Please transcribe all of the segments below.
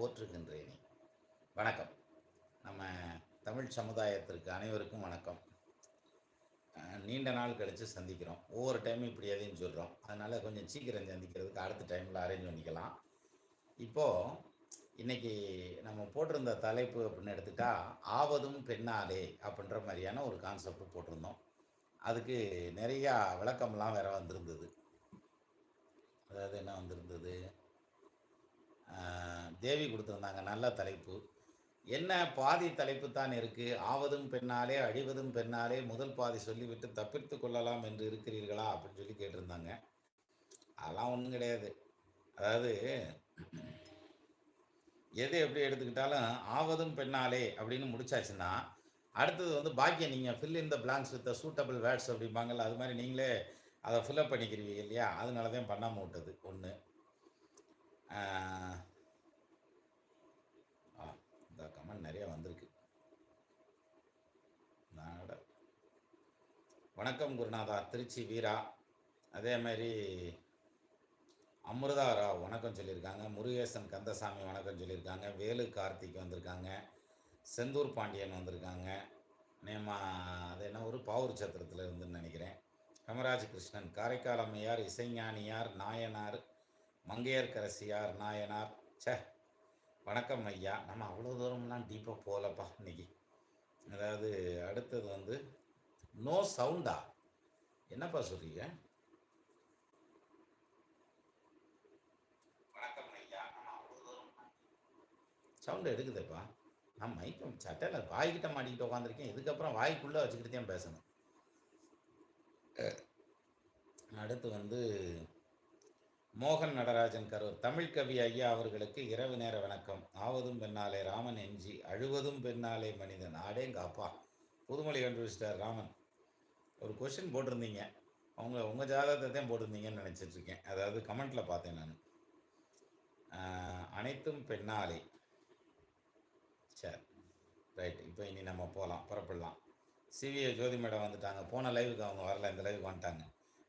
போற்றுகின்றேனே. வணக்கம். நம்ம தமிழ் சமுதாயத்திற்கு அனைவருக்கும் வணக்கம். நீண்ட நாள் கழித்து சந்திக்கிறோம். ஒவ்வொரு டைமும் இப்படி எதையும் சொல்கிறோம் அதனால் கொஞ்சம் சீக்கிரம் சந்திக்கிறதுக்கு அடுத்த டைமில் அரேஞ்ச் பண்ணிக்கலாம். இப்போது இன்னைக்கு நம்ம போட்டிருந்த தலைப்பு அப்படின்னு எடுத்துட்டால் ஆவதும் பெண்ணாலே அப்படின்ற மாதிரியான ஒரு கான்செப்ட் போட்டிருந்தோம். அதுக்கு நிறையா விளக்கம்லாம் வேற வந்திருந்தது. அதாவது என்ன வந்திருந்தது? தேவி கொடுத்துருந்தாங்க நல்ல தலைப்பு. என்ன பாதி தலைப்பு தான் இருக்குது ஆவதும் பெண்ணாலே அழிவதும் பெண்ணாலே முதல் பாதி சொல்லிவிட்டு தப்பித்து கொள்ளலாம் என்று இருக்கிறீர்களா அப்படின்னு சொல்லி கேட்டிருந்தாங்க. அதெல்லாம் ஒன்றும் கிடையாது. அதாவது எது எப்படி எடுத்துக்கிட்டாலும் ஆவதும் பெண்ணாலே அப்படின்னு முடிச்சாச்சுன்னா அடுத்தது வந்து பாக்கியம் நீங்கள் fill in the blanks with suitable words அப்படிம்பாங்கல்ல அது மாதிரி நீங்களே அதை ஃபில்அப் பண்ணிக்கிறீங்க இல்லையா? அதனால தான் பண்ணாமல் விட்டது ஒன்று ஆ இந்த கமெண்ட் நிறைய வந்திருக்கு நாட வணக்கம் குருநாதா திருச்சி வீரா. அதே மாதிரி அமிர்தா ராவ் வணக்கம் சொல்லியிருக்காங்க. முருகேசன் கந்தசாமி வணக்கம் சொல்லியிருக்காங்க. வேலு கார்த்திக் வந்திருக்காங்க. செந்தூர் பாண்டியன் வந்திருக்காங்க. நேமா அது என்ன ஒரு பாவூர் சத்திரத்தில் இருந்துன்னு நினைக்கிறேன். கமராஜ் கிருஷ்ணன் காரைக்கால் அம்மையார் இசைஞானியார் நாயனார் மங்கையர்கரசியார் நாயனார். சே வணக்கம் ஐயா. நம்ம அவ்வளோ தூரம்லாம் டீப்பாக போகலப்பா இன்னைக்கு. அதாவது அடுத்தது வந்து நோ சவுண்டா என்னப்பா சொல்றீங்க? சவுண்டு எடுக்குதேப்பா. நான் மைக்கம் சட்டையில் வாய்கிட்ட மாட்டிக்கிட்டு உட்காந்துருக்கேன் இதுக்கப்புறம் வாய்க்குள்ளே வச்சுக்கிட்டு தான் பேசணும். அடுத்து வந்து மோகன் நடராஜன் கரூர். தமிழ் கவி ஐயா அவர்களுக்கு இரவு நேர வணக்கம். ஆவதும் பெண்ணாலே ராமன் எஞ்சி அழுவதும் பெண்ணாலே மனிதன். ஆடேங்க அப்பா புதுமொழி கண்டுபிடிச்சிட்டார் ராமன். ஒரு கொஷின் போட்டிருந்தீங்க. அவங்க உங்கள் ஜாதகத்தை தான் போட்டிருந்தீங்கன்னு நினச்சிட்ருக்கேன். அதாவது கமெண்ட்டில் பார்த்தேன் நான். அனைத்தும் பெண்ணாலே. சரி. ரைட் இப்போ இனி நம்ம போகலாம் புறப்படலாம். சிவிஏ ஜோதி மேடம் வந்துட்டாங்க. போன லைவுக்கு அவங்க வரல. இந்த லைவுக்கு வந்துட்டாங்க.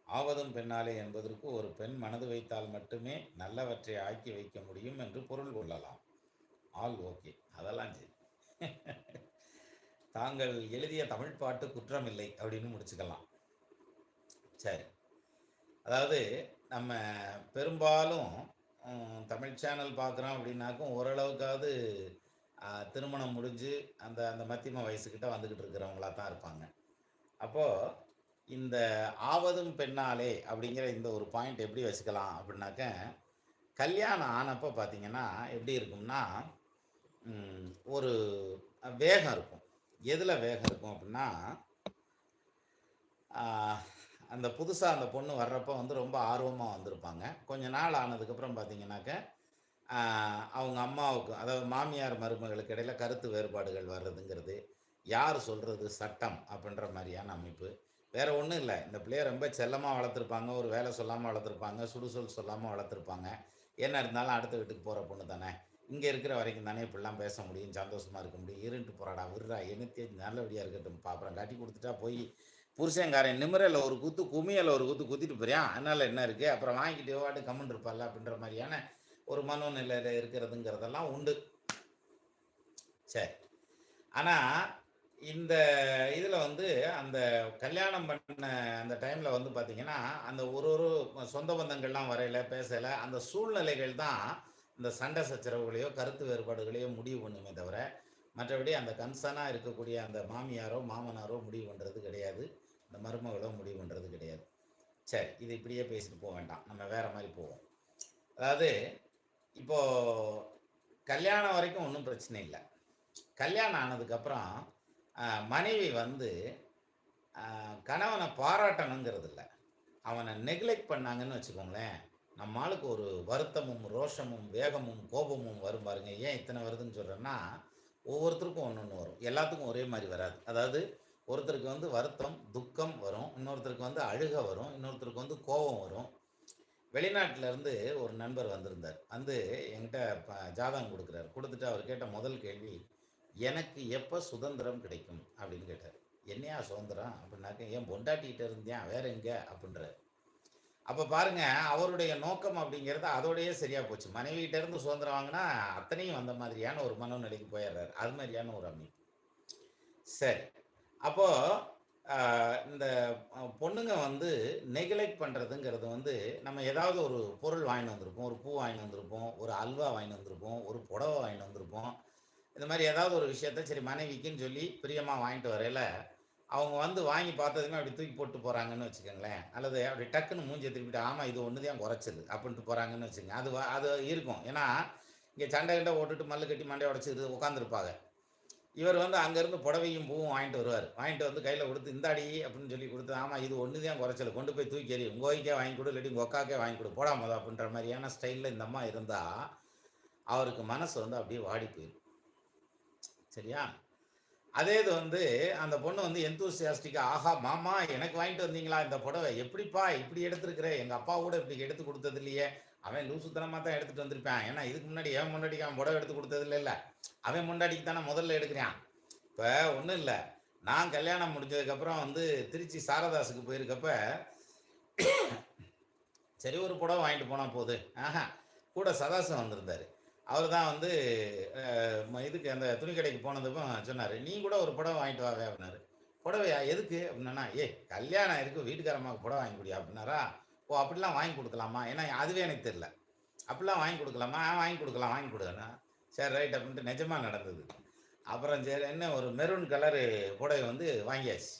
ஆவதும் பெண்ணாலே என்பதற்கு ஒரு பெண் மனது வைத்தால் மட்டுமே நல்லவற்றை ஆக்கி வைக்க முடியும் என்று பொருள் கொள்ளலாம். ஆல் ஓகே அதெல்லாம் சரி. தாங்கள் எழுதிய தமிழ் பாட்டு குற்றமில்லை அப்படின்னு முடிச்சுக்கலாம். சரி. அதாவது நம்ம பெரும்பாலும் தமிழ் சேனல் பார்க்குறோம் அப்படின்னாக்கும் ஓரளவுக்காவது திருமணம் முடிஞ்சு அந்த அந்த மத்தியம வயசுக்கிட்ட வந்துக்கிட்டு இருக்கிறவங்களா தான் இருப்பாங்க. அப்போது இந்த ஆவதும் பெண்ணாலே அப்படிங்கிற இந்த ஒரு பாயிண்ட் எப்படி வச்சுக்கலாம் அப்படின்னாக்க கல்யாணம் ஆனப்போ பார்த்தீங்கன்னா எப்படி இருக்கும்னா ஒரு வேகம் இருக்கும். எதில் வேகம் இருக்கும் அப்படின்னா அந்த புதுசாக அந்த பொண்ணு வர்றப்போ வந்து ரொம்ப ஆர்வமாக வந்திருப்பாங்க. கொஞ்ச நாள் ஆனதுக்கப்புறம் பார்த்தீங்கன்னாக்க அவங்க அம்மாவுக்கு அதாவது மாமியார் மருமகளுக்கு இடையில் கருத்து வேறுபாடுகள் வர்றதுங்கிறது யார் சொல்கிறது சட்டம் அப்படின்ற மாதிரியான அமைப்பு. வேறு ஒன்றும் இல்லை. இந்த பிள்ளைய ரொம்ப செல்லமாக வளர்த்துருப்பாங்க ஒரு வேலை சொல்லாமல் வளர்த்துருப்பாங்க சுடுசொல் சொல்லாமல் வளர்த்துருப்பாங்க. என்ன இருந்தாலும் அடுத்த வீட்டுக்கு போகிற பொண்ணு தானே இங்கே இருக்கிற வரைக்கும் தானே இப்படிலாம் பேச முடியும் சந்தோஷமாக இருக்க முடியும் இருண்டு போறாடா விடுறா என்னத்தே நல்லபடியாக இருக்கட்டும் பார்ப்புறேன் கட்டி கொடுத்துட்டா போய் புருஷங்காரன் நிமிரில் ஒரு குத்து குமியல ஒரு குத்து குத்திட்டு போறியான் அதனால் என்ன இருக்குது அப்புறம் வாங்கிட்டு வாட்டு கம்மன் இருப்பால அப்படின்ற மாதிரியான ஒரு மனோநிலையில் இருக்கிறதுங்கிறதெல்லாம் உண்டு. சரி. ஆனால் இந்த இதில் வந்து அந்த கல்யாணம் பண்ண அந்த டைமில் வந்து பார்த்திங்கன்னா அந்த ஒரு ஒரு சொந்த பந்தங்கள்லாம் வரையில பேசலை அந்த சூழ்நிலைகள் தான் இந்த சண்டை சச்சரவுகளையோ கருத்து வேறுபாடுகளையோ முடிவு பண்ணுமே தவிர மற்றபடி அந்த கன்சர்னாக இருக்கக்கூடிய அந்த மாமியாரோ மாமனாரோ முடிவு பண்ணுறது கிடையாது. இந்த மருமகளோ முடிவு பண்ணுறது கிடையாது. சரி இது இப்படியே பேசிட்டு போக வேண்டாம். நம்ம வேற மாதிரி போவோம். அதாவது இப்போ கல்யாணம் வரைக்கும் ஒன்றும் பிரச்சனை இல்லை. கல்யாணம் ஆனதுக்கப்புறம் மனைவி வந்து கணவனை பாராட்டணுங்கிறது இல்லை. அவனை நெக்லெக்ட் பண்ணாங்கன்னு வச்சுக்கோங்களேன். நம்ம ஆளுக்கு ஒரு வருத்தமும் ரோஷமும் வேகமும் கோபமும் வரும் பாருங்க. ஏன் இத்தனை வருதுன்னு சொல்கிறேன்னா ஒவ்வொருத்தருக்கும் ஒன்று ஒன்று வரும். எல்லாத்துக்கும் ஒரே மாதிரி வராது. அதாவது ஒருத்தருக்கு வந்து வருத்தம் துக்கம் வரும். இன்னொருத்தருக்கு வந்து அழுக வரும். இன்னொருத்தருக்கு வந்து கோபம் வரும். வெளிநாட்டிலேருந்து ஒரு நண்பர் வந்திருந்தார். வந்து என்கிட்ட ப- ஜாதகம் கொடுக்குறாரு. கொடுத்துட்டு அவர் கேட்ட முதல் கேள்வி எனக்கு எப்போ சுதந்திரம் கிடைக்கும்? அப்படின்னு கேட்டார். என்னையா சுதந்திரம்? அப்படின்னாக்க ஏன் பொண்டாட்டிகிட்ட இருந்தேன். வேற எங்கே? அப்படின்றார். அப்போ பாருங்க, அவருடைய நோக்கம் அப்படிங்கிறது அதோடயே சரியா போச்சு. மனைவிகிட்ட இருந்து சுதந்திரம் வாங்கினா அத்தனையும் வந்த மாதிரியான ஒரு மனநிலைக்கு போயிடுறாரு அது மாதிரியான ஒரு அமைப்பு. சரி. அப்போ இந்த பொண்ணுங்க வந்து நெக்லெக்ட் பண்ணுறதுங்கிறது வந்து, நம்ம ஏதாவது ஒரு பொருள் வாங்கின்னு வந்திருப்போம். ஒரு பூ வாங்கின்னு வந்திருப்போம். ஒரு அல்வா வாங்கின்னு வந்திருப்போம். ஒரு புடவ வாங்கின்னு வந்திருப்போம். இந்த மாதிரி ஏதாவது ஒரு விஷயத்த சரி மனைவிக்குன்னு சொல்லி பிரியமாக வாங்கிட்டு வரையில, அவங்க வந்து வாங்கி பார்த்ததுமே அப்படி தூக்கி போட்டு போகிறாங்கன்னு வச்சுக்கோங்களேன் அல்லது அப்படி டக்குன்னு மூஞ்சி திருப்பிட்டு, ஆமாம் இது ஒன்று தான் குறைச்சது அப்படின்ட்டு போகிறாங்கன்னு வச்சுக்கோங்க அது அது இருக்கும். ஏன்னா, இங்கே சண்டை கண்டை ஓட்டுட்டு மல்லு கட்டி மண்டையை உடைச்சுட்டு உட்காந்துருப்பாங்க இவர் வந்து அங்கேருந்து புடவையும், பூவும் வாங்கிட்டு வருவார் வாங்கிட்டு வந்து கையில் கொடுத்து "இந்தாடி" அப்படின்னு சொல்லி கொடுத்து ஆமாம் இது ஒன்று தான் குறைச்சல். கொண்டு போய் தூக்கி எறி. உங்கள் ஒய்ஃப்க்கே வாங்கி கொடு இல்லாட்டி உங்கள் ஒக்காக்கே வாங்கி கொடு போடா அப்படின்ற மாதிரியான ஸ்டைலில் இந்த அம்மா இருந்தால் அவருக்கு மனசு வந்து அப்படியே வாடி போயிடும் சரியா? அதே இது வந்து அந்த பொண்ணு வந்து எந்தூசியாஸ்டிக்காக "ஆஹா! மாமா எனக்கு வாங்கிட்டு வந்தீங்களா இந்த புடவ? எப்படிப்பா இப்படி எடுத்திருக்கிற? எங்கள் அப்பா கூட இப்படி எடுத்து கொடுத்தது இல்லையே." அவன் லூசுத்தனமாக தான் எடுத்துகிட்டு வந்திருப்பான். ஏன்னா, இதுக்கு முன்னாடி என் முன்னாடிக்கு அவன் புடவ எடுத்து கொடுத்தது இல்லை அவன் முன்னாடிக்கு தானே முதல்ல எடுக்கிறான் இப்போ ஒன்றும் இல்லை நான் கல்யாணம் முடிஞ்சதுக்கப்புறம் வந்து திருச்சி சாரதாஸுக்கு போயிருக்கப்ப, சரி ஒரு புடவ வாங்கிட்டு போனால் போகுது ஆஹா! கூட சதாசம் வந்திருந்தார் அவர் தான் வந்து இதுக்கு அந்த துணி கடைக்கு போனதுக்கும் சொன்னார் "நீ கூட ஒரு புடவ வாங்கிட்டு வாவே" அப்படின்னாரு. "புடவையா? எதுக்கு?" அப்படின்னா "ஏய் கல்யாணம் இருக்கு வீட்டுக்கார புடவை புடவ வாங்கி கொடியா அப்படின்னாரா. "ஓ! அப்படிலாம் வாங்கி கொடுக்கலாமா ஏன்னா அதுவே எனக்கு தெரில "அப்படிலாம் வாங்கி கொடுக்கலாமா "ஆ வாங்கி கொடுக்கலாம் வாங்கி குடுன்னா." சரி ரைட் அப்படின்ட்டு நிஜமா நடந்தது. அப்புறம் சரி என்ன ஒரு மெரூன் கலரு புடவை வந்து வாங்கியாச்சு.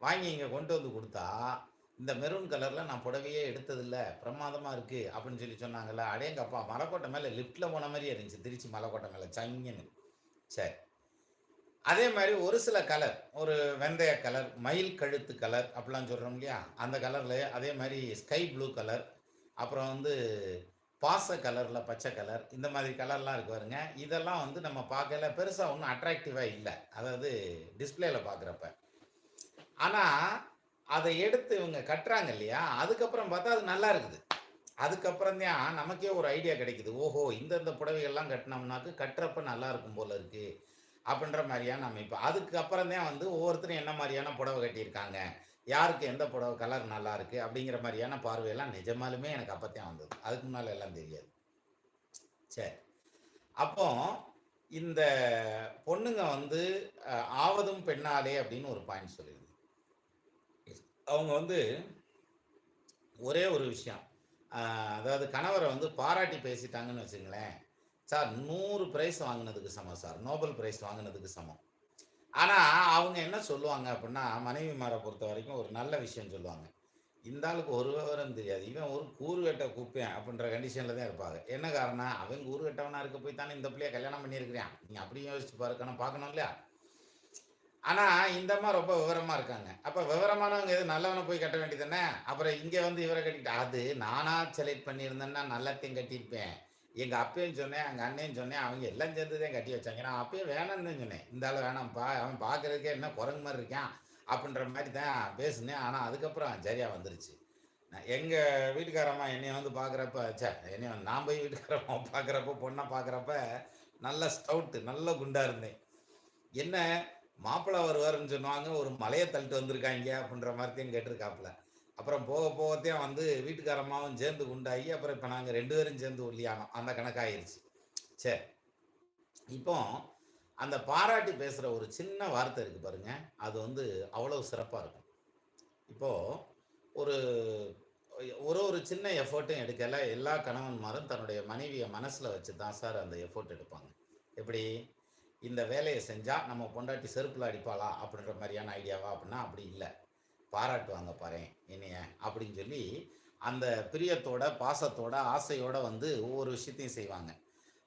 வாங்கி இங்கே கொண்டு வந்து கொடுத்தா "இந்த மெரூன் கலரில் நான் புடவையே எடுத்ததில்ல. பிரமாதமாக இருக்குது அப்படின்னு சொல்லி சொன்னாங்கல்ல. அடேங்கப்பா! மலைக்கோட்டை மேலே லிஃப்ட்டில் போன மாதிரி இருந்துச்சு. திருச்சி மலைக்கோட்டை மேலே சங்குன்னு. சரி. அதே மாதிரி ஒரு சில கலர், ஒரு வெந்தய கலர், மயில் கழுத்து கலர் அப்படிலாம் சொல்கிறோம் இல்லையா? அந்த கலரில் அதே மாதிரி ஸ்கை ப்ளூ கலர், அப்புறம் வந்து பாச கலரில் பச்சை கலர், இந்த மாதிரி கலர்லாம் இருக்கு பாருங்க. இதெல்லாம் வந்து நம்ம பார்க்கல பெருசாக ஒன்றும் அட்ராக்டிவாக இல்லை அதாவது டிஸ்பிளேயில் பார்க்குறப்ப. ஆனால் அதை எடுத்து இவங்க கட்டுறாங்க இல்லையா? அதுக்கப்புறம் பார்த்தா அது நல்லா இருக்குது. அதுக்கப்புறம் தான் நமக்கே ஒரு ஐடியா கிடைக்குது. ஓஹோ! இந்தந்த புடவைகள்லாம் கட்டினோம்னாக்கு கட்டுறப்ப நல்லா இருக்கும் போல இருக்கு. அப்படின்ற மாதிரியான அமைப்பு. அதுக்கப்புறம் தான் வந்து ஒவ்வொருத்தரும் என்ன மாதிரியான புடவ கட்டியிருக்காங்க. யாருக்கு எந்த புடவை கலர் நல்லா இருக்கு அப்படிங்கிற மாதிரியான பார்வையெல்லாம் நிஜமாலுமே எனக்கு அப்பத்தான் வந்தது. அதுக்கு முன்னால் எல்லாம் தெரியாது. சரி. அப்போ இந்த பொண்ணுங்க வந்து "ஆவதும் பெண்ணாலே" அப்படின்னு ஒரு பாயிண்ட் சொல்லியிருந்தேன். அவங்க வந்து ஒரே ஒரு விஷயம். அதாவது கணவரை வந்து பாராட்டி பேசிட்டாங்கன்னு வச்சுங்களேன் "சார் நூறு பிரைஸ் வாங்கினதுக்கு சமம் சார். நோபல் பிரைஸ் வாங்கினதுக்கு சமம்." ஆனால் அவங்க என்ன சொல்லுவாங்க அப்படின்னா, பொறுத்த வரைக்கும் ஒரு நல்ல விஷயம் சொல்லுவாங்க. "இந்த ஆளுக்கு ஒரு விவரம் தெரியாது. இவன் ஒரு கூறுகட்ட குப்பேன் அப்படின்ற கண்டிஷனில் தான் இருப்பாங்க. என்ன காரணம்? அவன் கூறுகட்டவனாக இருக்க போய் தானே இந்த பிள்ளைய கல்யாணம் பண்ணியிருக்கிறான். நீ அப்படியும் யோசிச்சு பார்க்கணும் பார்க்கணும் இல்லையா? ஆனால் இந்த அம்மா ரொம்ப விவரமாக இருக்காங்க. அப்போ விவரமானவங்க எது நல்லவனை போய் கட்ட வேண்டியது தானே? அப்புறம் இங்கே வந்து இவரை கட்டிட்டு, "அது நானாக செலக்ட் பண்ணியிருந்தேன்னா நல்லாத்தையும் கட்டியிருப்பேன். எங்கள் அப்பையும் சொன்னேன், எங்கள் அண்ணையும் சொன்னேன். அவங்க எல்லாம் சேர்ந்து தான் கட்டி வச்சாங்க. நான் அப்பயும் வேணான்னு சொன்னேன். இந்த ஆளு வேணாம்ப்பா. அவன் பார்க்கறதுக்கே என்ன குரங்கு மாதிரி இருக்கான்." அப்படின்ற மாதிரி தான் பேசினேன். ஆனால் அதுக்கப்புறம் சரியாக வந்துருச்சு. நான் எங்கள் வீட்டுக்காரம்மா என்னையை வந்து பார்க்குறப்ப ச்சே என்னைய வந்து நான் போய் வீட்டுக்காரம்மா பார்க்குறப்ப, பொண்ணை பார்க்குறப்ப நல்ல ஸ்டவுட்டு நல்ல குண்டாக இருந்தேன். "என்ன மாப்பிள்ளை வருவார்னு சொன்னாங்க. ஒரு மலையை தள்ளிட்டு வந்திருக்காங்க அப்படின்ற மாதிரியும் கேட்டிருக்காப்புல. அப்புறம் போக போகத்தையும் வந்து வீட்டுக்காரம்மாவும் சேர்ந்து குண்டாகி, அப்புறம் இப்போ நாங்கள் ரெண்டு பேரும் சேர்ந்து ஒல்லியானோம். அந்த கணக்காயிருச்சு. சரி. இப்போ அந்த பாராட்டி பேசுகிற ஒரு சின்ன வார்த்தை இருக்கு பாருங்க. அது வந்து அவ்வளவு சிறப்பாக இருக்கும். இப்போது ஒரு ஒரு ஒரு சின்ன எஃபர்ட்டும் எடுக்கல எல்லா கணவன்மாரும் தன்னுடைய மனைவியை மனசில் வச்சு தான் சார் அந்த எஃபோர்ட் எடுப்பாங்க. எப்படி? இந்த வேலையை செஞ்சால் நம்ம பொண்டாட்டி செருப்பில் அடிப்பாளா? அப்படின்ற மாதிரியான ஐடியாவா? அப்படின்னா அப்படி இல்லை பாராட்டுவாங்க பாரேன் என்னைய அப்படின்னு சொல்லி, அந்த பிரியத்தோட, பாசத்தோட, ஆசையோட வந்து ஒவ்வொரு விஷயத்தையும் செய்வாங்க.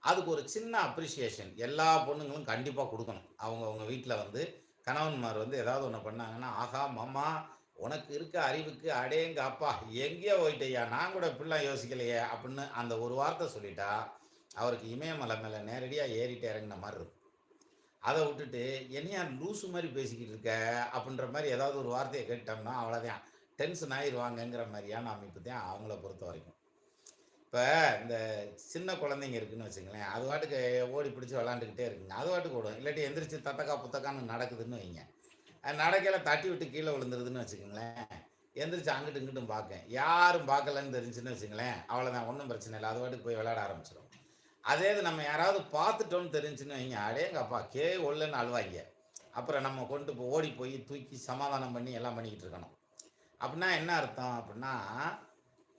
அதுக்கு ஒரு சின்ன அப்ரிசியேஷன் எல்லா பொண்ணுங்களும் கண்டிப்பாக கொடுக்கணும் அவங்க அவங்க வீட்டில் வந்து கணவன்மார் வந்து ஏதாவது ஒன்று பண்ணாங்கன்னா, ஆகா மாமா உனக்கு இருக்க அறிவுக்கு அடேங்கப்பா! எங்கேயோ போயிட்டய்யா! நான் கூட இப்படிலாம் யோசிக்கலையே!" அப்படின்னு அந்த ஒரு வார்த்தை சொல்லிட்டா, அவருக்கு இமயமலை மேலே நேரடியாக ஏறிட்டு இறங்கின மாதிரி இருக்கும். அதை விட்டுட்டு, "என்னையா லூசு மாதிரி பேசிக்கிட்டு இருக்க?" அப்படின்ற மாதிரி ஏதாவது ஒரு வார்த்தையை கேட்டோம்னா, அவ்வளோதான். டென்ஷன் ஆயிடுவாங்கங்கிற மாதிரியான அமைப்பு தான் அவங்கள பொறுத்த வரைக்கும் இப்போ இந்த சின்ன குழந்தைங்க இருக்குன்னு வச்சுங்களேன் அது வாட்டுக்கு ஓடி பிடிச்சி விளாண்டுக்கிட்டே இருக்குங்க. அது வாட்டுக்கு ஓடும். இல்லாட்டி எந்திரிச்சு தத்தக்கா, புத்தக்கான்னு நடக்குதுன்னு வைங்க. நடக்கையில் தட்டி விட்டு கீழே விழுந்துருதுன்னு வச்சுக்கோங்களேன் எந்திரிச்சு அங்கிட்டு இங்கிட்டும் பார்க்கேன் யாரும் பார்க்கலன்னு தெரிஞ்சுன்னு வச்சுங்களேன் அவ்வளோதான் ஒன்றும் பிரச்சனை இல்லை அது வாட்டுக்கு போய் விளையாட ஆரம்பிச்சிடும் அதே இது நம்ம யாராவது பார்த்துட்டோம்னு தெரிஞ்சுன்னு வைங்க. அடேங்க அப்பா கே ஒல்லுன்னு அழுவாங்க அப்புறம் நம்ம கொண்டு போய் ஓடி போய் தூக்கி சமாதானம் பண்ணி எல்லாம் பண்ணிக்கிட்டு இருக்கணும். அப்படின்னா என்ன அர்த்தம்? அப்படின்னா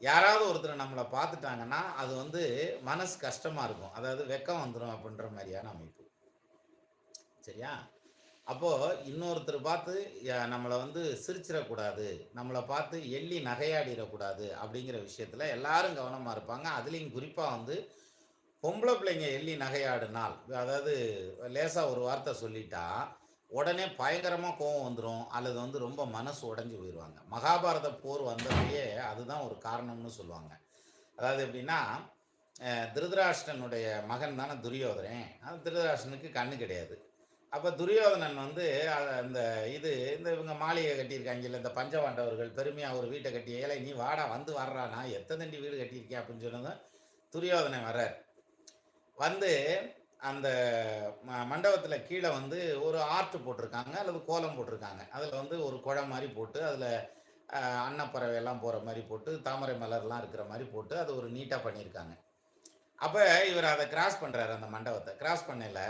யாராவது ஒருத்தர் நம்மளை பார்த்துட்டாங்கன்னா அது வந்து மனசு கஷ்டமாக இருக்கும். அதாவது வெக்கம் வந்துடும் அப்படின்ற மாதிரியான அமைப்பு. சரியா? அப்போது இன்னொருத்தர் பார்த்து நம்மளை வந்து சிரிச்சிடக்கூடாது. நம்மளை பார்த்து எள்ளி நகையாடிடக்கூடாது அப்படிங்கிற விஷயத்தில் எல்லாரும் கவனமாக இருப்பாங்க. அதுலேயும் குறிப்பாக வந்து பொம்பளை பிள்ளைங்க எள்ளி நகையாடினால் அதாவது லேசாக ஒரு வார்த்தை சொல்லிட்டா உடனே பயங்கரமாக கோவம் வந்துடும் அல்லது வந்து ரொம்ப மனசு உடஞ்சி போயிடுவாங்க மகாபாரத போர் வந்ததையே அதுதான் ஒரு காரணம்னு சொல்லுவாங்க. அதாவது எப்படின்னா திருதராஷ்டனுடைய மகன் தானே துரியோதனன். அது திருதராஷ்டனுக்கு கண்ணு கிடையாது. அப்போ துரியோதனன் வந்து அந்த இது இந்த இவங்க மாளிகை கட்டியிருக்காங்கல்ல இந்த பஞ்சபாண்டவர்கள் பெருமையாக ஒரு வீட்டை கட்டி ஏழை நீ வாடா வந்து வர்றா நான் எத்தனை தண்டி வீடு கட்டியிருக்கேன்? அப்படின்னு சொன்னதும் துரியோதனன் வர்றார். வந்து அந்த ம மண்டபத்தில் கீழே வந்து ஒரு ஆர்ட் போட்டிருக்காங்க அல்லது கோலம் போட்டிருக்காங்க. அதில் வந்து ஒரு குழம் மாதிரி போட்டு அதில் அன்னப்பறவை எல்லாம் போகிற மாதிரி போட்டு தாமரை மலர்லாம் இருக்கிற மாதிரி போட்டு அது ஒரு நீட்டாக பண்ணியிருக்காங்க. அப்போ இவர் அதை கிராஸ் பண்ணுறாரு அந்த மண்டபத்தை. கிராஸ் பண்ணல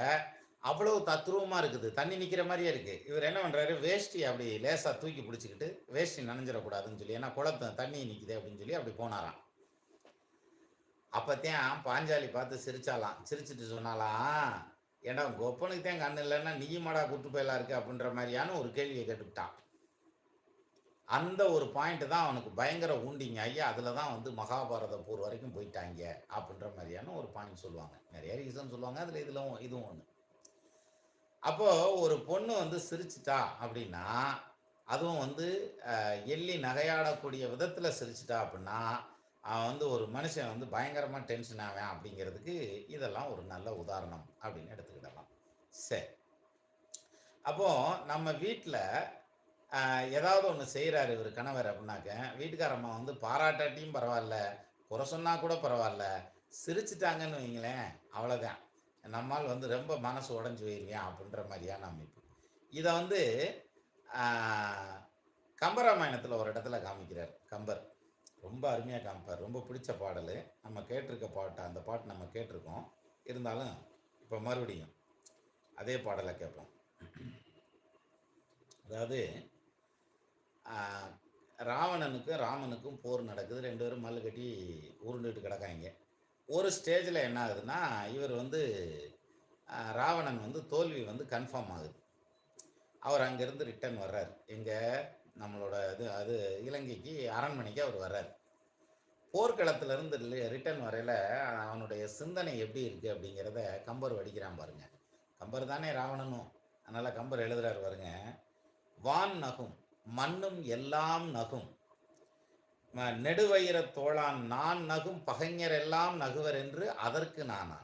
அவ்வளவு தத்ரூபமாக இருக்குது. தண்ணி நிற்கிற மாதிரியே இருக்குது இவர் என்ன பண்ணுறாரு வேஷ்டி அப்படி லேசாக தூக்கி பிடிச்சிக்கிட்டு வேஷ்டி நனைஞ்சிடக்கூடாதுன்னு சொல்லி ஏன்னா குளத்து தண்ணி நிற்கிது அப்படின்னு சொல்லி அப்படி போனாராம். அப்போத்தான் பாஞ்சாலி பார்த்து சிரிச்சாலாம் சிரிச்சிட்டு சொன்னாலாம் ஏண்டா கொப்பனுக்கு தான் கண்ணு இல்லைன்னா நீயுமாடா கூட்டு போயலாம் இருக்கு? அப்படின்ற மாதிரியான ஒரு கேள்வியை கேட்டுக்கிட்டான். அந்த ஒரு பாயிண்ட் தான் அவனுக்கு பயங்கர ஊண்டிங்க ஐயா அதில் தான் வந்து மகாபாரத போர் வரைக்கும் போயிட்டாங்க அப்படின்ற மாதிரியான ஒரு பாயிண்ட் சொல்லுவாங்க. நிறைய ரீசன் சொல்லுவாங்க. அதில் இதில் இதுவும் ஒன்று அப்போது ஒரு பொண்ணு வந்து சிரிச்சிட்டா அப்படின்னா அதுவும் வந்து எள்ளி நகையாடக்கூடிய விதத்தில் சிரிச்சிட்டா அப்படின்னா அவன் வந்து ஒரு மனுஷன் வந்து பயங்கரமாக டென்ஷன் ஆவேன் அப்படிங்கிறதுக்கு இதெல்லாம் ஒரு நல்ல உதாரணம் அப்படின்னு எடுத்துக்கிடலாம். சரி. அப்போ நம்ம வீட்டில் ஏதாவது ஒன்று செய்கிறாரு இவர் கணவர் அப்படின்னாக்க வீட்டுக்காரம்மா வந்து பாராட்டாட்டியும் பரவாயில்ல குறை சொன்னா கூட பரவாயில்ல சிரிச்சிட்டாங்கன்னு வைங்களேன் அவ்வளோதான் நம்மால் வந்து ரொம்ப மனசு உடஞ்சி போயிருவேன் அப்படின்ற மாதிரியான அமைப்பு. இதை வந்து கம்பராமாயணத்தில் ஒரு இடத்துல காமிக்கிறார் கம்பர். ரொம்ப அருமையாக காமிப்பார். ரொம்ப பிடிச்ச பாடல். நம்ம கேட்டிருக்க பாட்டு அந்த பாட்டு நம்ம கேட்டிருக்கோம். இருந்தாலும் இப்போ மறுபடியும் அதே பாடலை கேட்போம். அதாவது ராவணனுக்கும் ராமனுக்கும் போர் நடக்குது. ரெண்டு பேரும் மல்லு கட்டி உருண்டுட்டு கிடக்காங்க. ஒரு ஸ்டேஜில் என்ன ஆகுதுன்னா இவர் வந்து ராவணன் வந்து தோல்வி வந்து கன்ஃபார்ம் ஆகுது. அவர் அங்கேருந்து ரிட்டர்ன் வர்றார். எங்கள் நம்மளோட இது அது இலங்கைக்கு அரண்மனைக்கு அவர் வர்றார். போர்க்களத்திலிருந்து ரிட்டர்ன் வரையில் அவனுடைய சிந்தனை எப்படி இருக்குது அப்படிங்கிறத கம்பர் வடிக்கிறான் பாருங்க. கம்பர் தானே ராவணனும். அதனால் கம்பர் எழுதுறாரு பாருங்க. வான் நகும் மண்ணும் எல்லாம் நகும். நெடுவயிற தோளான் நான் நகும் பகைஞர் எல்லாம் நகுவர் என்று அதற்கு நானா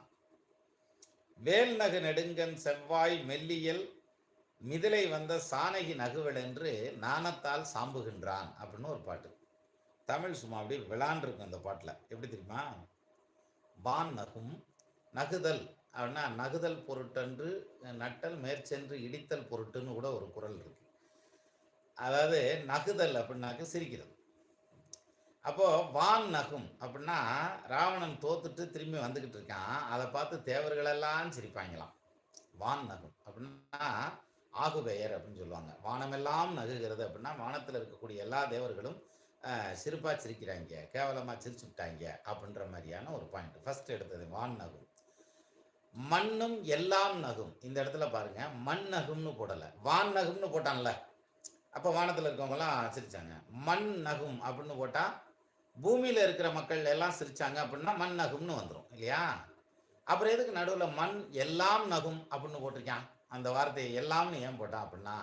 வேல் நகு நெடுங்கன் செவ்வாய் மெல்லியல் மிதிலை வந்த சானகி நகுவல் என்று நாணத்தால் சாம்புகின்றான் அப்படின்னு ஒரு பாட்டு. தமிழ் சும்மா அப்படியே விளாண்டுருக்கும் அந்த பாட்டில். எப்படி தெரியுமா? வான் நகும் நகுதல். அப்படின்னா நகுதல் பொருட்டன்று நட்டல் மேற்சென்று இடித்தல் பொருட்டுன்னு கூட ஒரு குறள் இருக்கு. அதாவது நகுதல் அப்படின்னாக்க சிரிக்கிறது. அப்போது வான் நகும் அப்படின்னா ராவணன் தோத்துட்டு திரும்பி வந்துக்கிட்டு இருக்கான். அதை பார்த்து தேவர்களெல்லாம் சிரிப்பாங்களாம். வான் நகும் அப்படின்னா ஆகுபெயர் அப்படின்னு சொல்லுவாங்க. வானமெல்லாம் நகுகிறது அப்படின்னா வானத்தில் இருக்கக்கூடிய எல்லா தேவர்களும் சிரிப்பாக சிரிக்கிறாங்க கேவலமாக சிரிச்சுட்டாங்க அப்படின்ற மாதிரியான ஒரு பாயிண்ட் ஃபர்ஸ்ட் எடுத்தது வான் நகும். மண்ணும் எல்லாம் நகும். இந்த இடத்துல பாருங்க மண் நகும்னு போடலை. வான் நகும்னு போட்டான்ல. அப்போ வானத்தில் இருக்கவங்கலாம் சிரிச்சாங்க. மண் நகும் அப்படின்னு போட்டால் பூமியில் இருக்கிற மக்கள் எல்லாம் சிரிச்சாங்க அப்படின்னா மண் நகும்னு வந்துடும் இல்லையா? அப்புறம் எதுக்கு நடுவில் மண் எல்லாம் நகும் அப்படின்னு போட்டிருக்கான்? அந்த வார்த்தையை எல்லாம்னு ஏன் போட்டான் அப்படின்னா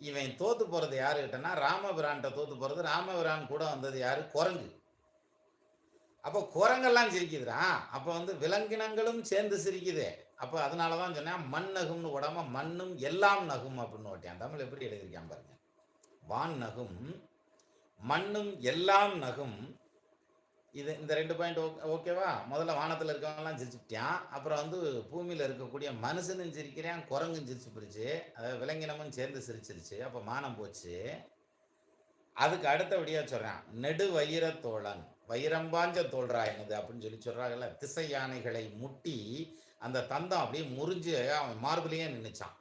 இவன் தோத்து போகிறது யாருக்கிட்டனா ராமபிரான்கிட்ட தோத்து போகிறது ராமபிரான் கூட வந்தது யாரு? குரங்கு. அப்போ குரங்கெல்லாம் சிரிக்குதுடா. அப்போ வந்து விலங்கினங்களும் சேர்ந்து சிரிக்குதே. அப்போ அதனால தான் சொன்னேன் மண் நகும்னு உடம்ப மண்ணும் எல்லாம் நகும் அப்படின்னு ஓட்டியான். தமிழ் எப்படி எழுதியிருக்கான் பாருங்க. வான் நகும் மண்ணும் எல்லாம் நகும் இது இந்த ரெண்டு பாயிண்ட் ஓகேவா முதல்ல வானத்தில் இருக்கவங்கலாம் சிரிச்சுட்டான் அப்புறம் வந்து பூமியில் இருக்கக்கூடிய மனுஷனும் சிரிக்கிறேன் குரங்கும் சிரிச்சு பிடிச்சு அதாவது விலங்கினமும் சேர்ந்து சிரிச்சிருச்சு. அப்போ மானம் போச்சு. அதுக்கு அடுத்தபடியாக சொல்கிறான் நெடு வைர தோழன் வைரம்பாஞ்ச தோல்றா என்னது அப்படின்னு சொல்லி சொல்கிறாங்கல்ல திசை யானைகளை முட்டி அந்த தந்தம் அப்படியே முறிஞ்சு அவன் மார்பிலேயே நின்றுச்சான்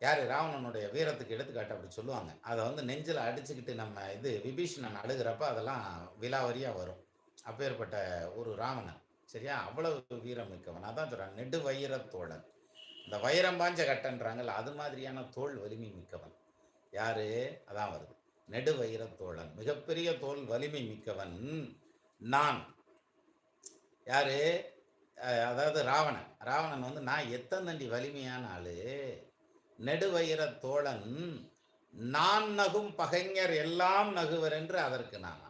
யார்? ராவணனுடைய வீரத்துக்கு எடுத்துக்காட்டு அப்படி சொல்லுவாங்க. அதை வந்து நெஞ்சில் அடிச்சுக்கிட்டு நம்ம இது விபீஷணன் அழுகிறப்ப அதெல்லாம் விலாவரியாக வரும். அப்பேற்பட்ட ஒரு ராவணன். சரியா? அவ்வளவு வீரம் மிக்கவன். அதான் சொல்கிறான் நெடு வைர தோழன் இந்த வைரம் பாஞ்ச கட்டன்றாங்கல்ல அது மாதிரியான தோல் வலிமை மிக்கவன். யார்? அதான் வருது. நெடு வைர தோழன் மிகப்பெரிய தோல் வலிமை மிக்கவன் நான். யார்? அதாவது ராவணன். ராவணன் வந்து நான் எத்தந்தண்டி வலிமையான ஆளு? நெடுவயிற தோழன் நான் நகும் பகைஞர் எல்லாம் நகுவர் என்று அதற்கு நான்.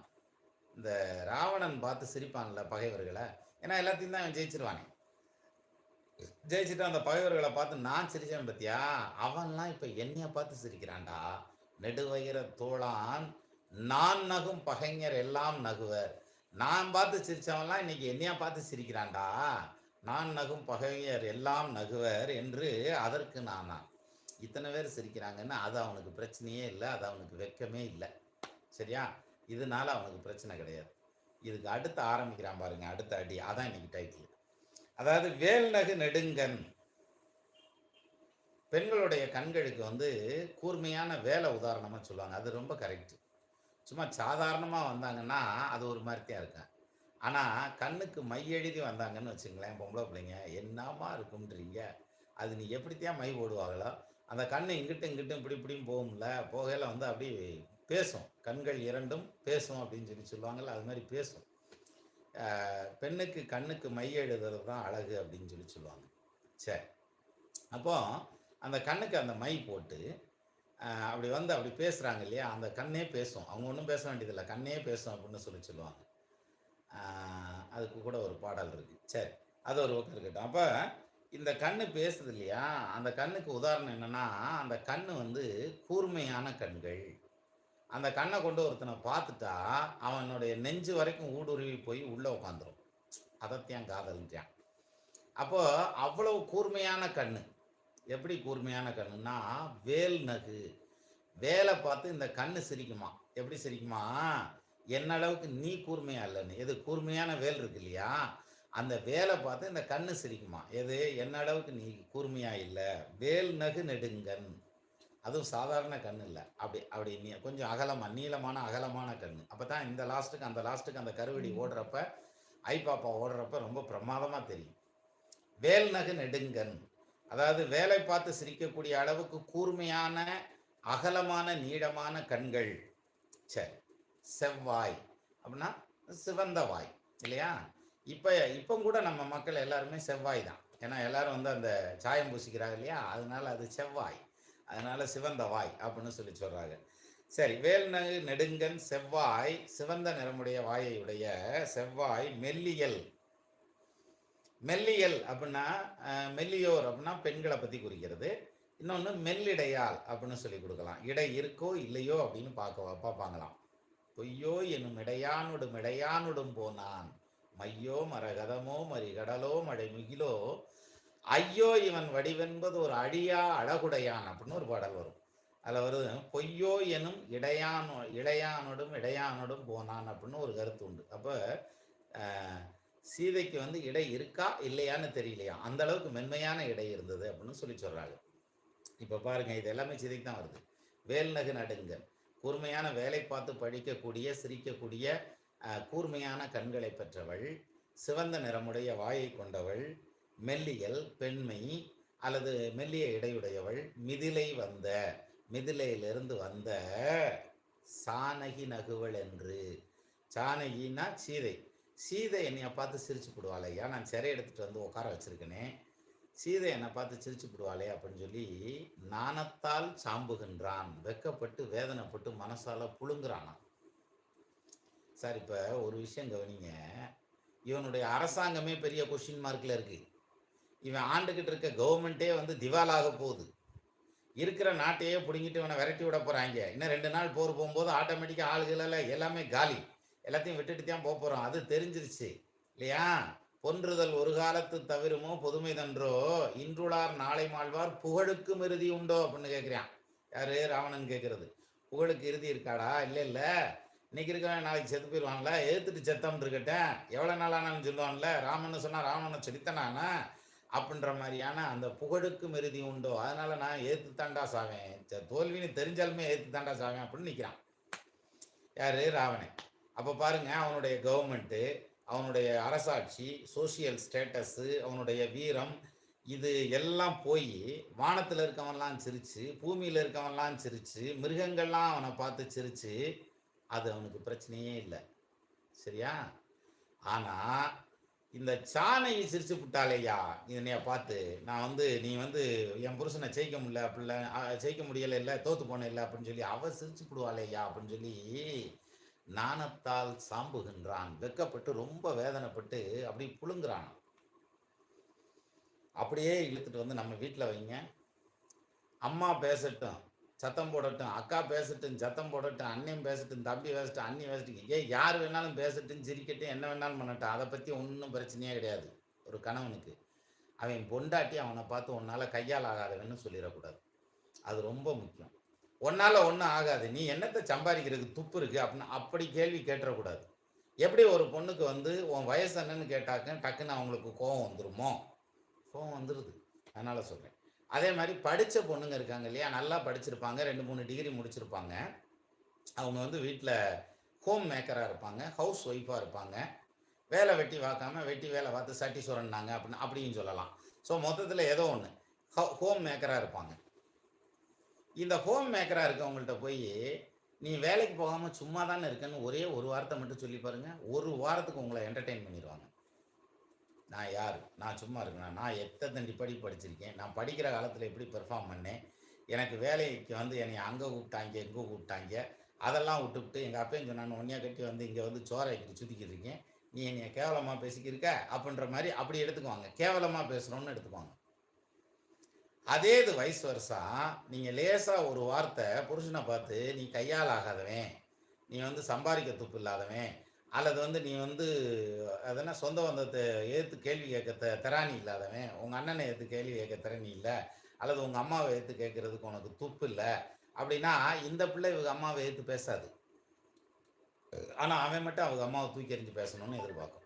இந்த ராவணன் பார்த்து சிரிப்பான்ல பகைவர்களை. ஏன்னா எல்லாத்தையும் தான் அவன் ஜெயிச்சிருவானே. ஜெயிச்சுட்டு அந்த பகைவர்களை பார்த்து நான் சிரிச்சேன் பத்தியா? அவன்லாம் இப்போ என்னைய பார்த்து சிரிக்கிறான்டா. நெடுவயிற தோழான் நான் நகும் பகைஞர் எல்லாம் நகுவர். நான் பார்த்து சிரிச்சவன்லாம் இன்னைக்கு என்னையா பார்த்து சிரிக்கிறான்டா. நான் நகும் பகைஞர் எல்லாம் நகுவர் என்று அதற்கு நானா இத்தனை பேர் சிரிக்கிறாங்கன்னா அது அவனுக்கு பிரச்சனையே இல்லை அது அவனுக்கு வெட்கமே இல்லை. சரியா? இதனால அவனுக்கு பிரச்சனை கிடையாது. இதுக்கு அடுத்து ஆரம்பிக்கிறான் பாருங்க அடுத்த அடி. அதான் இன்னைக்கு டைட்டில் அதாவது வேல் நகு நெடுங்கன் பெண்களுடைய கண்களுக்கு வந்து கூர்மையான வேலை உதாரணமாக சொல்லுவாங்க. அது ரொம்ப கரெக்ட் சும்மா சாதாரணமாக வந்தாங்கன்னா அது ஒரு மாதிரித்தான் இருக்கும் ஆனால் கண்ணுக்கு மை எழுதி வந்தாங்கன்னு வச்சுங்களேன் பொம்பளை பிள்ளைங்க என்னமா இருக்கும்ன்றீங்க. அது நீ எப்படித்தான் மை போடுவாங்களோ அந்த கண் இங்கிட்டும் இங்கிட்டும் இப்படி இப்படியும் போகும்ல போகையில் வந்து அப்படி பேசும். கண்கள் இரண்டும் பேசும் அப்படின்னு சொல்லி சொல்லுவாங்கள்ல அது மாதிரி பேசும். பெண்ணுக்கு கண்ணுக்கு மை எழுதுறது தான் அழகு அப்படின்னு சொல்லி சொல்லுவாங்க. சரி. அப்போ அந்த கண்ணுக்கு அந்த மை போட்டு அப்படி வந்து அப்படி பேசுகிறாங்க இல்லையா அந்த கண்ணே பேசும். அவங்க ஒன்றும் பேச வேண்டியதில்லை கண்ணே பேசும் அப்படின்னு சொல்லி சொல்லுவாங்க. அதுக்கு கூட ஒரு பாடல் இருக்குது சரி. அது ஒரு பக்கம் இருக்கட்டும். அப்போ இந்த கண்ணு பேசுது இல்லையா அந்த கண்ணுக்கு உதாரணம் என்னன்னா அந்த கண்ணு வந்து கூர்மையான கண்கள். அந்த கண்ணை கொண்டு ஒருத்தனை பார்த்துட்டா அவனுடைய நெஞ்சு வரைக்கும் ஊடுருவி போய் உள்ளே உட்காந்துரும் அதைத்தான் காதல்ன்றான். அப்போது அவ்வளவு கூர்மையான கண்ணு. எப்படி கூர்மையான கண்ணுன்னா வேல் நகு. வேலை பார்த்து இந்த கண்ணு சிரிக்குமா? எப்படி சிரிக்குமா? என்ன அளவுக்கு நீ கூர்மையா இல்லைன்னு. எது கூர்மையான வேல் இருக்கு இல்லையா? அந்த வேலை பார்த்து இந்த கண்ணு சிரிக்குமா? எது? என்ன அளவுக்கு நீ கூர்மையா இல்லை? வேல் நகு நெடுங்கன் அதுவும் சாதாரண கண் இல்லை. அப்படி அப்படி நீ கொஞ்சம் அகலமா நீளமான அகலமான கண் அப்போ தான் இந்த லாஸ்ட்டுக்கு அந்த லாஸ்ட்டுக்கு அந்த கருவடி ஓடுறப்ப ஐ பாப்பா ஓடுறப்ப ரொம்ப பிரமாதமாக தெரியும். வேல் நகு நெடுங்கன் அதாவது வேலை பார்த்து சிரிக்கக்கூடிய அளவுக்கு கூர்மையான அகலமான நீளமான கண்கள். சரி. செவ்வாய். அப்படின்னா சிவந்த வாய். இல்லையா? இப்போ இப்போ கூட நம்ம மக்கள் எல்லாருமே செவ்வாய் தான். ஏன்னா எல்லாரும் வந்து அந்த சாயம் பூசிக்கிறாங்க இல்லையா? அதனால அது செவ்வாய். அதனால சிவந்த வாய் அப்படின்னு சொல்லி சொல்கிறாங்க சரி வேல் நகு நெடுங்கன் செவ்வாய் சிவந்த நிறமுடைய வாயையுடைய செவ்வாய் மெல்லியல். மெல்லியல் அப்படின்னா மெல்லியோர் அப்படின்னா பெண்களை பற்றி குறிக்கிறது. இன்னொன்று மெல்லிடையால் அப்படின்னு சொல்லி கொடுக்கலாம். இடை இருக்கோ இல்லையோ அப்படின்னு பார்க்க பார்ப்பாங்களாம். பொய்யோ என்னும் இடையானுடும் இடையானுடும் போனான். மையோ மரகதமோ மறிகடலோ மழை மிகிலோ ஐயோ இவன் வடிவென்பது ஒரு அழியா அழகுடையான் அப்படின்னு ஒரு பாடல் வரும். அதில் வருது பொய்யோ எனும் இடையானோ இடையானோடும் இடையானோடும் போனான் அப்படின்னு ஒரு கருத்து உண்டு. அப்போ சீதைக்கு வந்து இடை இருக்கா இல்லையான்னு தெரியலையா? அந்த அளவுக்கு மென்மையான இடை இருந்தது அப்படின்னு சொல்லி சொல்கிறாங்க இப்போ பாருங்க இது எல்லாமே சீதைக்கு தான் வருது. வேல்நகு நடுங்க கூர்மையான வேலை பார்த்து படிக்கக்கூடிய சிரிக்கக்கூடிய கூர்மையான கண்களை பெற்றவள் சிவந்த நிறமுடைய வாயை கொண்டவள் மெல்லியல் பெண்மை அல்லது மெல்லிய இடையுடையவள் மிதிலை வந்த மிதிலையிலிருந்து வந்த சானகி நகுவள் என்று. சானகினா சீதை. சீதை என்னைய பார்த்து சிரிச்சு போடுவாள். ஐயா நான் சிறை எடுத்துகிட்டு வந்து உட்கார வச்சுருக்கேனே. சீதை என்னை பார்த்து சிரிச்சு போடுவாளே அப்படின்னு சொல்லி நாணத்தால் சாம்புகின்றான். வெக்கப்பட்டு வேதனைப்பட்டு மனசால் புழுங்குறானான் சார் இப்போ ஒரு விஷயம் கவனிங்க. இவனுடைய அரசாங்கமே பெரிய கொஷின் மார்க்கில் இருக்கு. இவன் ஆண்டுக்கிட்டு இருக்க கவர்மெண்ட்டே வந்து திவாலாக போகுது. இருக்கிற நாட்டையே பிடுங்கிட்டு இவனை விரட்டி விட போகிறாங்க இன்னும் ரெண்டு நாள் போர் போகும்போது ஆட்டோமேட்டிக்காக ஆளுகளில் எல்லாமே காலி. எல்லாத்தையும் விட்டுட்டு தான் போக போகிறோம் அது தெரிஞ்சிருச்சு. இல்லையா? பொன்றுதல் ஒரு காலத்து தவிரமோ பொதுமை தன்றோ இன்றுளார் நாளை மாழ்வார் புகழுக்கு இறுதி உண்டோ அப்படின்னு கேட்குறான் யாரு? ராவணன் கேட்கறது புகழுக்கு இறுதி இருக்காடா? இல்லை இல்லை. இன்னைக்கு இருக்கிறவன் நாளைக்கு செத்து போயிடுவான்ல ஏற்றுட்டு செத்தம் இருக்கட்டேன் எவ்வளோ நாள் ஆனாலும் சொல்லுவான்ல ராமன்னு சொன்னால் ராமனை சொல்லித்தானா அப்படின்ற மாதிரியான அந்த புகழுக்கு மெருதி உண்டோ? அதனால நான் ஏற்று தாண்டா சாவேன். ச- தோல்வின்னு தெரிஞ்சாலுமே ஏற்று தாண்டா சாவேன் அப்படின்னு நிற்கிறான் யாரு? ராவணன். அப்போ பாருங்க அவனுடைய கவர்மெண்ட்டு அவனுடைய அரசாட்சி சோஷியல் ஸ்டேட்டஸு அவனுடைய வீரம் இது எல்லாம் போய் வானத்தில் இருக்கவன்லாம் சிரிச்சு பூமியில் இருக்கவன்லாம் சிரிச்சு மிருகங்கள்லாம் அவனை பார்த்து சிரிச்சு அது அவனுக்கு பிரச்சனையே இல்லை. சரியா? ஆனால் இந்த சாணையை சிரிச்சு விட்டாலேயா இதனைய பார்த்து நான் வந்து நீ வந்து என் புருஷனை ஜெயிக்க முடியல அப்படில ஜெயிக்க முடியல இல்லை தோத்து போன இல்லை அப்படின்னு சொல்லி அவ சிரிச்சு விடுவாளேயா அப்படின்னு சொல்லி நாணத்தால் சாம்புகின்றான். வெக்கப்பட்டு ரொம்ப வேதனைப்பட்டு அப்படி புழுங்குறான். அப்படியே இழுத்துட்டு வந்து நம்ம வீட்டில் வைங்க. அம்மா பேசட்டும். சத்தம் போடட்டும் அக்கா பேசட்டும் சத்தம் போடட்டும் அண்ணன் பேசட்டும் தம்பி பேசட்டும் அண்ணி பேசட்டும். ஏன் யார் வேணாலும் பேசட்டும் சிரிக்கட்டும் என்ன வேணாலும் பண்ணட்டும். அதை பற்றி ஒன்றும் பிரச்சனையே கிடையாது. ஒரு கணவனுக்கு. அவன் பொண்டாட்டி அவனை பார்த்து உன்னால் கையால் ஆகாதவன்னு சொல்லிடக்கூடாது. அது ரொம்ப முக்கியம். உன்னால் ஒன்றும் ஆகாது. நீ என்னத்தை சம்பாதிக்கிறதுக்கு துப்பு இருக்குது அப்படின்னு அப்படி கேள்வி கேட்டுறக்கூடாது. எப்படி ஒரு பொண்ணுக்கு வந்து உன் வயசு என்னன்னு கேட்டாக்க டக்குன்னு அவங்களுக்கு கோவம் வந்துருமோ? கோவம் வந்துடுது அதனால் சொல்கிறேன் அதே மாதிரி படித்த பொண்ணுங்க இருக்காங்க இல்லையா நல்லா படிச்சிருப்பாங்க ரெண்டு மூணு டிகிரி முடிச்சிருப்பாங்க. அவங்க வந்து வீட்டில் ஹோம் மேக்கராக இருப்பாங்க ஹவுஸ் ஒய்ஃபாக இருப்பாங்க. வேலை வெட்டி பார்க்காம வெட்டி வேலை பார்த்து சட்டி சுரண்டாங்க அப்படின்னு அப்படின்னு சொல்லலாம். ஸோ மொத்தத்தில் ஏதோ ஒன்று ஹோம் மேக்கராக இருப்பாங்க. இந்த ஹோம் மேக்கராக இருக்கவங்கள்ட்ட போய் நீ வேலைக்கு போகாமல் சும்மா தானே இருக்கேன்னு ஒரே ஒரு வாரத்தை மட்டும் சொல்லி பாருங்கள் ஒரு வாரத்துக்கு உங்களை என்டர்டெயின் பண்ணிடுவாங்க நான் யார்? நான் சும்மா இருக்கேன்? நான் எத்தனை தண்டி படி படிச்சிருக்கேன்? நான் படிக்கிற காலத்தில் எப்படி பெர்ஃபார்ம் பண்ணேன்? எனக்கு வேலைக்கு வந்து என்னை அங்கே கூப்பிட்டாங்க இங்கே கூப்பிட்டாங்க. அதெல்லாம் விட்டுவிட்டு எங்கள் அப்பையும் சொன்னாங்க ஒன்றையா கட்டி வந்து இங்கே வந்து சோறைக்கு சுற்றிக்கிட்டு இருக்கேன். நீ என்னை கேவலமாக பேசிக்கிருக்க? அப்படின்ற மாதிரி அப்படி எடுத்துக்குவாங்க. கேவலமாக பேசுகிறோன்னு எடுத்துக்குவாங்க. அதே இது வயசு வருஷா நீங்கள் லேசாக ஒரு வார்த்தை புருஷனை பார்த்து நீ கையால் ஆகாதவன் நீ வந்து சம்பாதிக்க துப்பு இல்லாதவன். அல்லது வந்து நீ வந்து அதனால் சொந்த பந்தத்தை ஏற்று கேள்வி கேட்க திறானி இல்லாதவன் உங்கள் அண்ணனை ஏற்று கேள்வி கேட்க திறனி இல்லை அல்லது உங்கள் அம்மாவை ஏற்று கேட்கறதுக்கு உனக்கு துப்பு இல்லை அப்படின்னா இந்த பிள்ளை இவங்க அம்மாவை ஏற்று பேசாது. ஆனால் அவன் மட்டும் அவங்க அம்மாவை தூக்கி எறிஞ்சு பேசணும்னு எதிர்பார்க்கும்.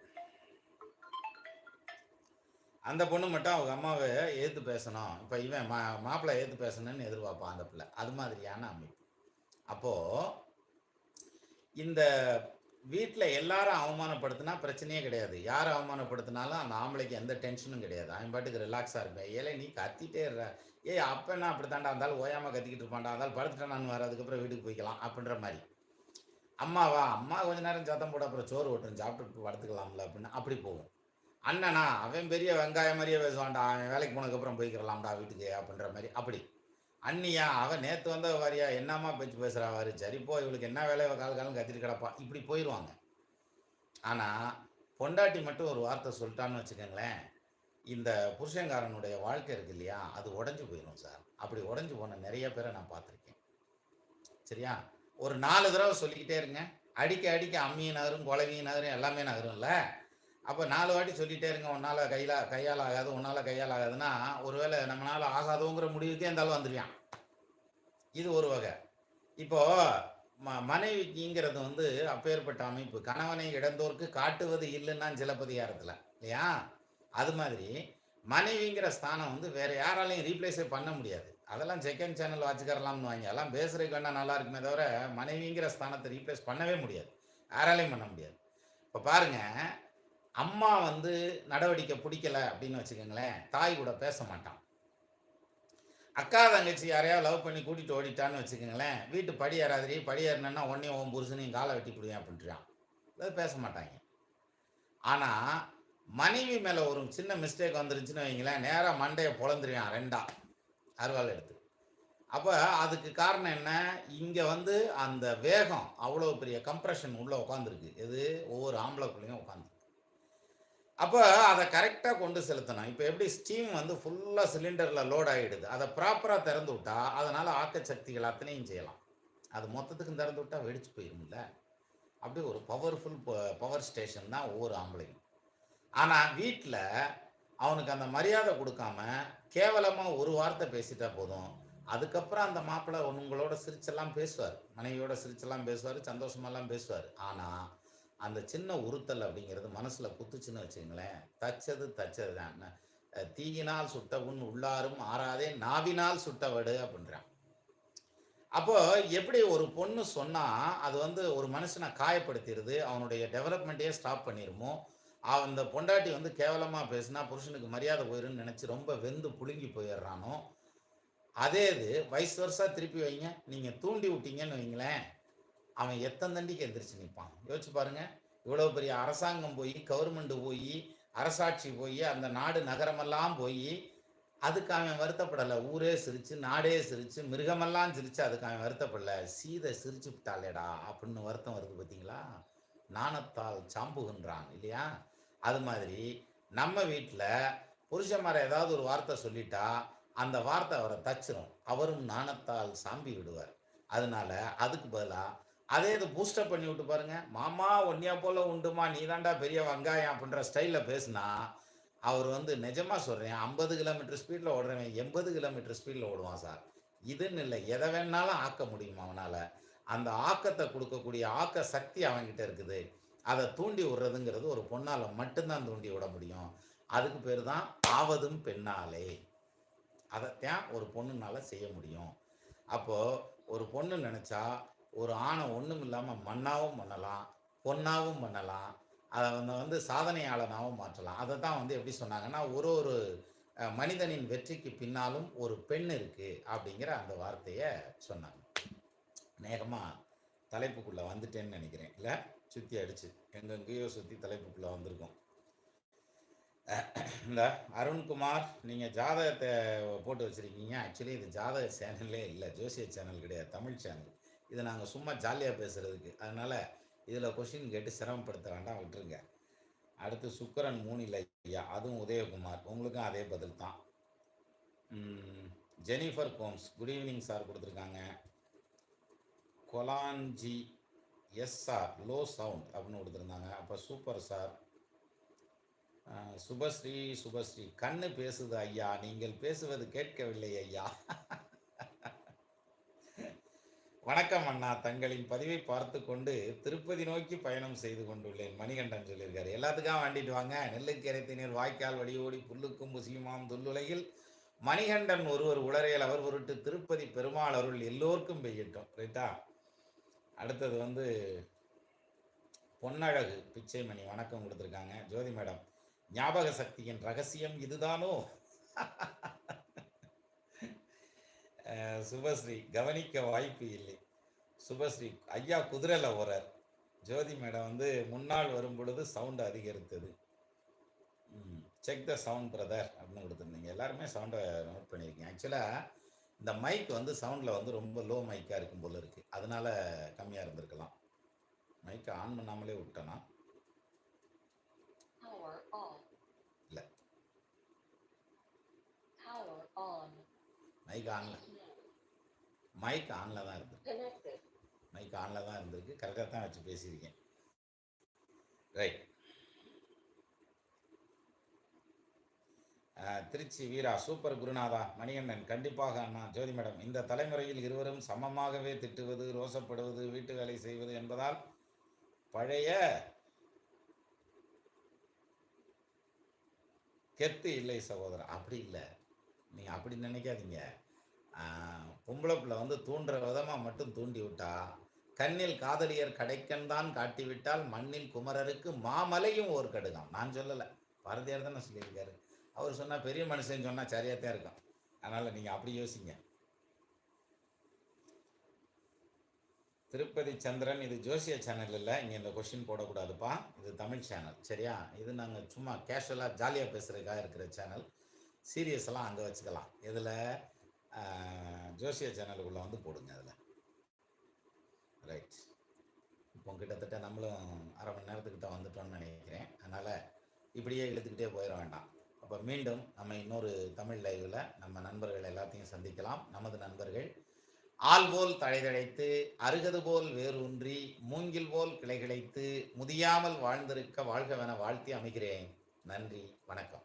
அந்த பொண்ணு மட்டும் அவங்க அம்மாவை ஏற்று பேசணும். இப்போ இவன் மா மாப்பிள்ளை ஏற்று பேசணும்னு எதிர்பார்ப்பான் அந்த பிள்ளை. அது மாதிரியான அமைப்பு. அப்போது இந்த வீட்டில் எல்லாரும் அவமானப்படுத்தினா பிரச்சனையே கிடையாது. யார் அவமானப்படுத்தினாலும் அந்த ஆம்பளைக்கு எந்த டென்ஷனும் கிடையாது. அவன் பாட்டுக்கு ரிலாக்ஸாக இருப்பேன். ஏழை நீ கத்திட்டே இருற. ஏய் அப்போ என்ன அப்படி தாண்டா இருந்தாலும் ஓயாமல் கத்திக்கிட்டு இருப்பான்டா. இருந்தாலும் படுத்துட்டேன் நான் வர அதுக்கப்புறம் வீட்டுக்கு போய்க்கலாம் அப்படின்ற மாதிரி. அம்மாவா அம்மா கொஞ்ச நேரம் சத்தம் போட அப்புறம் சோறு ஓட்டுறேன். சாப்பிட்டு படுத்துக்கலாம்ல அப்படின்னு அப்படி போகும். அண்ணனா அவன் பெரிய வெங்காயம் மாதிரியே பேசுவான்டா. அவன் வேலைக்கு போனதுக்கப்புறம் போய்க்கிறலாம்டா வீட்டுக்கு அப்படின்ற மாதிரி. அப்படி. அண்ணியா அவன் நேற்று வந்த வாரியா என்னம்மா பேச்சு பேசுகிறா வாரு சரி போ இவளுக்கு என்ன வேலையை கால் காலம் கத்திட்டு கிடப்பா. இப்படி போயிடுவாங்க ஆனால் பொண்டாட்டி மட்டும் ஒரு வார்த்தை சொல்லிட்டான்னு வச்சுக்கோங்களேன் இந்த புருஷங்காரனுடைய வாழ்க்கை இருக்கு இல்லையா அது உடஞ்சி போயிடும் சார். அப்படி உடஞ்சி போன நிறைய பேரை நான் பார்த்துருக்கேன். சரியா? ஒரு நாலு தடவை சொல்லிக்கிட்டே இருங்க. அடிக்க அடிக்க அம்மியும் நகரும் குழவியும் நகரும் எல்லாமே நகரும்ல. அப்போ நாலு வாட்டி சொல்லிட்டே இருங்க உன்னால் கையில் கையால் ஆகாது உன்னால் கையால் ஆகாதுன்னா ஒருவேளை நம்மளால் ஆகாதோங்கிற முடிவுக்கே இருந்தாலும் வந்துடுவான் இது ஒரு வகை. இப்போது ம மனைவிக்குங்கிறது வந்து அப்பேற்பட்ட அமைப்பு. கணவனை இழந்தோருக்கு காட்டுவது இல்லைன்னா சிலப்பதிகாரத்தில் இல்லையா? அது மாதிரி மனைவிங்கிற ஸ்தானம் வந்து வேறு யாராலையும் ரீப்ளேஸே பண்ண முடியாது. அதெல்லாம் செகண்ட் சேனல் வச்சுக்கரலாம்னு வாங்க எல்லாம் பேசுகிறதுக்கு வேணா நல்லா இருக்குமே தவிர மனைவிங்கிற ஸ்தானத்தை ரீப்ளேஸ் பண்ணவே முடியாது. யாராலையும் பண்ண முடியாது. இப்போ பாருங்க அம்மா வந்து நடவடிக்கை பிடிக்கல அப்படின்னு வச்சுக்கோங்களேன் தாய் கூட பேச மாட்டான். அக்கா தங்கச்சி யாரையாவது லவ் பண்ணி கூட்டிட்டு ஓடிட்டான்னு வச்சுக்கோங்களேன் வீட்டு படி ஏறாதிரி படி ஏறினா உடனே உன் புருஷனையும் காலை வெட்டி பிடிவேன் அப்படின்றான். அது பேச மாட்டாங்க. ஆனால் மனைவி மேலே ஒரு சின்ன மிஸ்டேக் வந்துருச்சுன்னு வைங்களேன் நேராக மண்டையை பொழந்துருவான் ரெண்டா அருவாள் எடுத்து. அப்போ அதுக்கு காரணம் என்ன? இங்கே வந்து அந்த வேகம் அவ்வளோ பெரிய கம்ப்ரெஷன் உள்ளே உட்காந்துருக்கு இது ஒவ்வொரு ஆம்பளைக்குள்ளேயும் உட்காந்து அப்போ அதை கரெக்டாக கொண்டு செலுத்தணும். இப்போ எப்படி ஸ்டீம் வந்து ஃபுல்லாக சிலிண்டரில் லோட் ஆகிடுது அதை ப்ராப்பராக திறந்து விட்டா அதனால் ஆக்கச்சக்திகள் அத்தனையும் செய்யலாம். அது மொத்தத்துக்கும் திறந்து விட்டா வெடிச்சு போயிரும்ல. அப்படி ஒரு பவர்ஃபுல் பவர் ஸ்டேஷன் தான் ஒவ்வொரு ஆம்பளையும். ஆனால் வீட்டில் அவனுக்கு அந்த மரியாதை கொடுக்காம கேவலமாக ஒரு வார்த்தை பேசிட்டா போதும். அதுக்கப்புறம் அந்த மாப்பிள்ளை உங்களோட சிரிச்செல்லாம் பேசுவார். மனைவியோட சிரிச்செல்லாம் பேசுவார் சந்தோஷமெல்லாம் பேசுவார். ஆனால் அந்த சின்ன உறுத்தல் அப்படிங்கிறது மனசில் குத்துச்சுன்னு வச்சுங்களேன். தச்சது தச்சது தான். தீயினால் சுட்ட உன் உள்ளாரும் ஆறாதே நாவினால் சுட்டவடு அப்படின்றான். அப்போ எப்படி ஒரு பொண்ணு சொன்னால் அது வந்து ஒரு மனுஷனை காயப்படுத்திடுது அவனுடைய டெவலப்மெண்ட்டையே ஸ்டாப் பண்ணிடுமோ அந்த பொண்டாட்டி வந்து கேவலமாக பேசினா புருஷனுக்கு மரியாதை போயிடும்னு நினச்சி ரொம்ப வெந்து புழுங்கி போயிடுறானோ அதே இது வயசு வருஷா திருப்பி வைங்க நீங்கள் தூண்டி விட்டீங்கன்னு வைங்களேன். அவன் எத்தனை தண்டிக்கு எந்திரிச்சு நிற்பான்? யோசிச்சு பாருங்க. இவ்வளவு பெரிய அரசாங்கம் போய் கவர்மெண்ட் போய் அரசாட்சி போய் அந்த நாடு நகரமெல்லாம் போய் அதுக்கு அவன் வருத்தப்படலை. ஊரே சிரிச்சு நாடே சிரிச்சு மிருகமெல்லாம் சிரிச்சு அதுக்கு அவன் வருத்தப்படலை. சீதை சிரிச்சு விட்டாளேடா அப்படின்னு வருத்தம் வருது பார்த்தீங்களா? நாணத்தால் சாம்புகின்றான் இல்லையா? அது மாதிரி நம்ம வீட்டில் புருஷன்மாரை ஏதாவது ஒரு வார்த்தை சொல்லிட்டா அந்த வார்த்தை அவரை தச்சிரும். அவரும் நாணத்தால் சாம்பி விடுவார். அதனால அதுக்கு பதிலாக அதே இது பூஸ்டப் பண்ணி விட்டு பாருங்க. மாமா ஒன்னியா போல உண்டுமா? நீ தாண்டா பெரிய வெங்காயம் அப்படின்ற ஸ்டைலில் பேசுனா அவர் வந்து நிஜமாக சொல்கிறேன் ஐம்பது கிலோமீட்டர் ஸ்பீடில் ஓடுறவன் எண்பது கிலோமீட்டர் ஸ்பீடில் ஓடுவான் சார். இதுன்னு இல்லை. எதை வேணாலும் ஆக்க முடியும் அவனால்? அந்த ஆக்கத்தை கொடுக்கக்கூடிய ஆக்க சக்தி அவன்கிட்ட இருக்குது. அதை தூண்டி விடுறதுங்கிறது ஒரு பொண்ணால் மட்டும்தான் தூண்டி விட முடியும். அதுக்கு பேர் தான் ஆவதும் பெண்ணாலே. அதைத்தான் ஒரு பொண்ணுனால செய்ய முடியும். அப்போது ஒரு பொண்ணு நினச்சா ஒரு ஆணை ஒன்றும் இல்லாமல் மண்ணாகவும் பண்ணலாம் பொன்னாகவும் பண்ணலாம் அதை வந்து வந்து சாதனையாளனாகவும் மாற்றலாம். அதை தான் வந்து எப்படி சொன்னாங்கன்னா ஒரு ஒரு மனிதனின் வெற்றிக்கு பின்னாலும் ஒரு பெண் இருக்குது அப்படிங்கிற அந்த வார்த்தையை சொன்னாங்க. நேகமாக தலைப்புக்குள்ளே வந்துட்டேன்னு நினைக்கிறேன். இல்லை? சுற்றி அடிச்சு. எங்கெங்கேயோ சுற்றி தலைப்புக்குள்ளே வந்திருக்கோம். இந்த அருண்குமார் நீங்கள் ஜாதகத்தை போட்டு வச்சுருக்கீங்க. ஆக்சுவலி இது ஜாதக சேனல்லே இல்லை ஜோசிய சேனல் கிடையாது தமிழ் சேனல். இது நாங்கள் சும்மா ஜாலியாக பேசுகிறதுக்கு அதனால் இதில் கொஷின் கேட்டு சிரமப்படுத்த வேண்டாம் விட்டுருங்க. அடுத்து சுக்கரன் மூணில் ஐயா அதுவும் உதயகுமார். உங்களுக்கும் அதே பதில் தான். Jennifer Gomes good evening sir கொடுத்துருக்காங்க. Kolanji yes sir low sound அப்படின்னு கொடுத்துருந்தாங்க. அப்போ சூப்பர் சார் சுபஸ்ரீ சுபஸ்ரீ. கண்ணு பேசுது ஐயா நீங்கள் பேசுவது கேட்கவில்லை ஐயா. வணக்கம் அண்ணா. தங்களின் பதிவை பார்த்து கொண்டு திருப்பதி நோக்கி பயணம் செய்து கொண்டுள்ளேன். மணிகண்டன் சொல்லியிருக்காரு. எல்லாத்துக்கும் வாண்டிட்டு வாங்க. நெல்லுக்கு திணீர் வாய்க்கால் வடியோடி புல்லுக்கும் புசியுமாம் துல்லுலகில் மணிகண்டன் ஒருவர் உளரையல் அவர் பொருட்டு திருப்பதி பெருமாள் அருள் எல்லோருக்கும் பெய்யட்டும். ரைட்டா? அடுத்தது வந்து பொன்னழகு பிச்சைமணி வணக்கம் கொடுத்துருக்காங்க. ஜோதி மேடம் ஞாபக சக்தியின் ரகசியம் இதுதானோ? சுபஸ்ரீ கவனிக்க வாய்ப்பு இல்லை. சுபஸ்ரீ ஐயா குதிரையில் ஓரார் ஜோதி மேடம் வந்து முன்னால் வரும் பொழுது சவுண்ட் அதிகரித்தது. செக் த சவுண்ட் பிரதர் அப்படின்னு கொடுத்துருந்தீங்க. எல்லாருமே சவுண்டை நோட் பண்ணியிருக்கீங்க. ஆக்சுவலாக இந்த மைக் வந்து சவுண்டில் வந்து ரொம்ப லோ மைக்காக இருக்கும் போல இருக்குது அதனால கம்மியாக இருந்திருக்கலாம். மைக்கை ஆன் பண்ணாமலே விட்டேனா. இல்ல. மைக் ஆனில் மைக் ஆனில் தான் Connected. மைக் ஆனில் தான் இருந்திருக்கு. கரெக்டாக தான் வச்சு பேசியிருக்கேன். ரைட் திருச்சி வீரா சூப்பர் குருநாதா மணிகண்டன் கண்டிப்பாக அண்ணா ஜோதி மேடம். இந்த தலைமுறையில் இருவரும் சமமாகவே திட்டுவது ரோசப்படுவது வீட்டு வேலை செய்வது என்பதால் பழைய கெத்து இல்லை சகோதரன் அப்படி இல்லை. நீங்கள் அப்படி நினைக்காதீங்க. பொம்பளை பிள்ளை வந்து தூண்டுற விதமாக மட்டும் தூண்டி விட்டா கண்ணில் காதலியர் கடைக்கன் தான் காட்டிவிட்டால் மண்ணில் குமரருக்கு மாமலையும் ஒரு கடுகாம் நான் சொல்லலை. பாரதியார் தானே சொல்லியிருக்காரு. அவர் சொன்னால் பெரிய மனுஷன் சொன்னால் சரியாக தான் இருக்கும். அதனால் நீங்கள் அப்படி யோசிங்க. திருப்பதி சந்திரன் இது ஜோசிய சேனல் இல்லை. இங்கே இந்த கொஷின் போடக்கூடாதுப்பா. இது தமிழ் சேனல் சரியா? இது நாங்கள் சும்மா கேஷுவலாக ஜாலியாக பேசுகிறதுக்காக இருக்கிற சேனல் சீரியஸ்லாம் அங்கே வச்சுக்கலாம். இதில் ஜோசிய சேனலுக்குள்ளே வந்து போடுங்க அதில். ரைட் இப்போ கிட்டத்தட்ட நம்மளும் அரை மணி நேரத்துக்கிட்ட வந்துட்டோம்னு நினைக்கிறேன். அதனால் இப்படியே இழுத்துக்கிட்டே போயிட வேண்டாம். அப்போ மீண்டும் நம்ம இன்னொரு தமிழ் லைவில் நம்ம நண்பர்கள் எல்லாத்தையும் சந்திக்கலாம். நமது நண்பர்கள் ஆள் போல் தழைதழைத்து அருகது போல் வேரூன்றி மூங்கில் போல் கிளைகிழைத்து முதியாமல் வாழ்ந்திருக்க வாழ்கவென வாழ்த்தி அமைகிறேன். நன்றி. வணக்கம்.